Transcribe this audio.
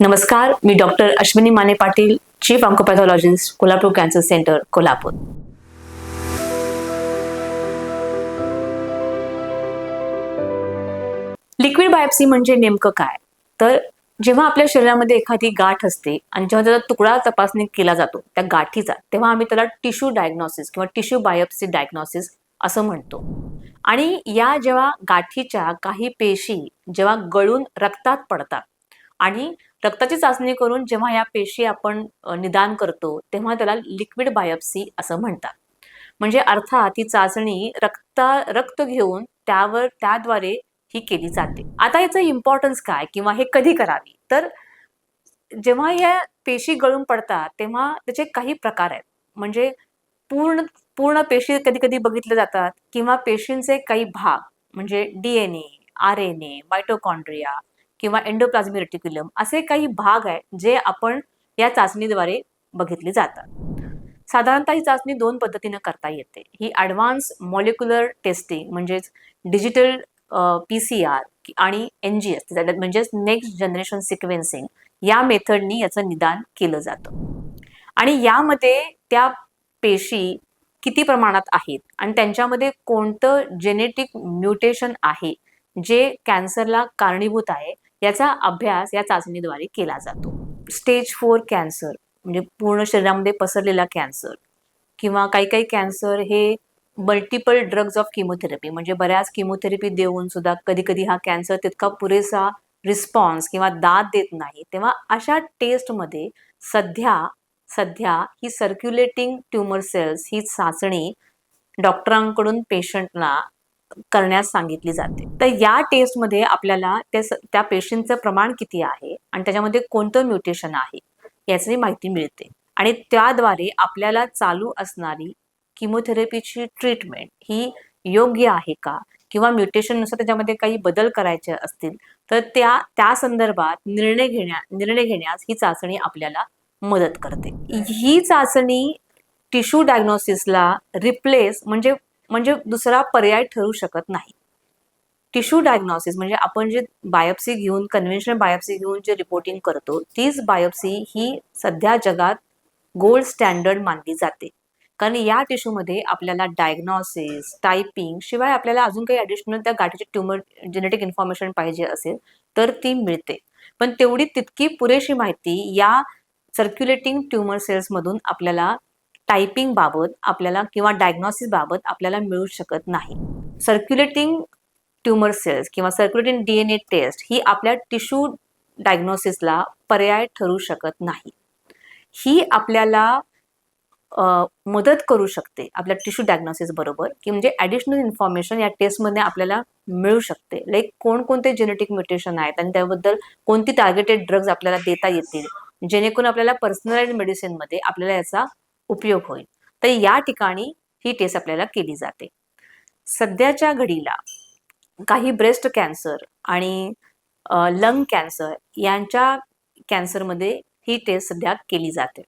नमस्कार मी doctor Ashwini Mane Patil chief oncopathologist Kolhapur cancer centre Kolhapur. Liquid biopsy म्हणजे नेमकं काय? तर जेव्हा आपल्या शरीरामध्ये एखादी गाठ असते आणि जेव्हा त्याचा तुकडा तपासणी केला जातो त्या गाठीचा तेव्हा आम्ही त्याला टिश्यू डायग्नॉसिस किंवा टिश्यू बायोप्सी डायग्नॉसिस असं म्हणतो. आणि या जेव्हा गाठीच्या काही पेशी जेव्हा गळून रक्तात पडतात आणि रक्ताची चाचणी करून जेव्हा या पेशी आपण निदान करतो तेव्हा त्याला लिक्विड बायोप्सी असं म्हणतात. म्हणजे अर्थात ही चाचणी रक्ता रक्त घेऊन त्यावर त्याद्वारे ही केली जाते. आता याचं इम्पॉर्टन्स काय किंवा हे कधी करावी? तर जेव्हा या पेशी गळून पडतात तेव्हा त्याचे काही प्रकार आहेत. म्हणजे पूर्ण पूर्ण पेशी कधी कधी बघितले जातात किंवा पेशींचे काही भाग म्हणजे D N A R N A mitochondria किंवा एंडोप्लाझ्मिक रेटिक्युलम असे काही भाग आहेत जे आपण या चाचणीद्वारे बघितले जातात. साधारणतः ही चाचणी दोन पद्धतीनं करता येते. ही ॲडव्हान्स मॉलिक्युलर टेस्टिंग म्हणजेच डिजिटल पी सी आर आणि एन जी एस म्हणजेच नेक्स्ट जनरेशन सिक्वेन्सिंग या मेथडनी याचं निदान केलं जातं. आणि यामध्ये त्या पेशी किती प्रमाणात आहेत आणि त्यांच्यामध्ये कोणतं जेनेटिक म्युटेशन आहे जे कॅन्सरला कारणीभूत आहे याचा अभ्यास या चाचणीद्वारे केला जातो. स्टेज फोर कॅन्सर म्हणजे पूर्ण शरीरामध्ये पसरलेला कॅन्सर किंवा काही काही कॅन्सर हे मल्टिपल ड्रग्ज ऑफ किमोथेरपी म्हणजे बऱ्याच किमोथेरपी देऊन सुद्धा कधी कधी हा कॅन्सर तितका पुरेसा रिस्पॉन्स किंवा दाद देत नाही. तेव्हा अशा टेस्टमध्ये सध्या सध्या ही सर्क्युलेटिंग ट्युमर सेल्स ही चाचणी डॉक्टरांकडून पेशंटला करण्यास सांगितली जाते. तर या टेस्टमध्ये आपल्याला त्या पेशींचं पेशंटचं प्रमाण किती आहे आणि त्याच्यामध्ये कोणतं म्युटेशन आहे याची माहिती मिळते. आणि त्याद्वारे आपल्याला चालू असणारी किमोथेरपीची ट्रीटमेंट ही योग्य आहे का? किंवा म्युटेशननुसार त्याच्यामध्ये काही बदल करायचे असतील तर त्या त्या संदर्भात निर्णय घेण्या निर्णय घेण्यास ही चाचणी आपल्याला मदत करते. ही चाचणी टिश्यू डायग्नोसिसला रिप्लेस म्हणजे म्हणजे दुसरा पर्याय ठरू शकत नाही. टिश्यू डायग्नोसिस म्हणजे आपण जे बायोप्सी घेऊन कन्व्हेन्शनल बायोप्सी घेऊन जे रिपोर्टिंग करतो तीच बायोप्सी ही सध्या जगात गोल्ड स्टँडर्ड मानली जाते. कारण या टिश्यूमध्ये आपल्याला डायग्नॉसिस टायपिंग शिवाय आपल्याला अजून काही ॲडिशनल त्या गाठीचे ट्युमर जेनेटिक इन्फॉर्मेशन पाहिजे असेल तर ती मिळते. पण तेवढी तितकी पुरेशी माहिती या सर्क्युलेटिंग ट्युमर सेल्समधून आपल्याला टायपिंग बाबत आपल्याला किंवा डायग्नॉसिस बाबत आपल्याला मिळू शकत नाही. सर्क्युलेटिंग ट्युमर सेल्स किंवा circulating D N A test ही आपल्या टिश्यू डायग्नोसिसला पर्याय ठरू शकत नाही. ही आपल्याला मदत करू शकते आपल्या टिश्यू डायग्नोसिस बरोबर की म्हणजे ॲडिशनल इन्फॉर्मेशन या टेस्टमध्ये आपल्याला मिळू शकते. लाईक कोणकोणते जेनेटिक म्युटेशन आहेत आणि त्याबद्दल कोणती टार्गेटेड ड्रग्ज आपल्याला देता येतील जेणेकरून आपल्याला पर्सनलाइज मेडिसिनमध्ये आपल्याला याचा उपयोग होईल. तर या ठिकाणी ही टेस्ट आपल्याला केली जाते. सध्याच्या घडीला काही ब्रेस्ट कॅन्सर आणि लंग कॅन्सर यांच्या कॅन्सरमध्ये ही टेस्ट सध्या केली जाते.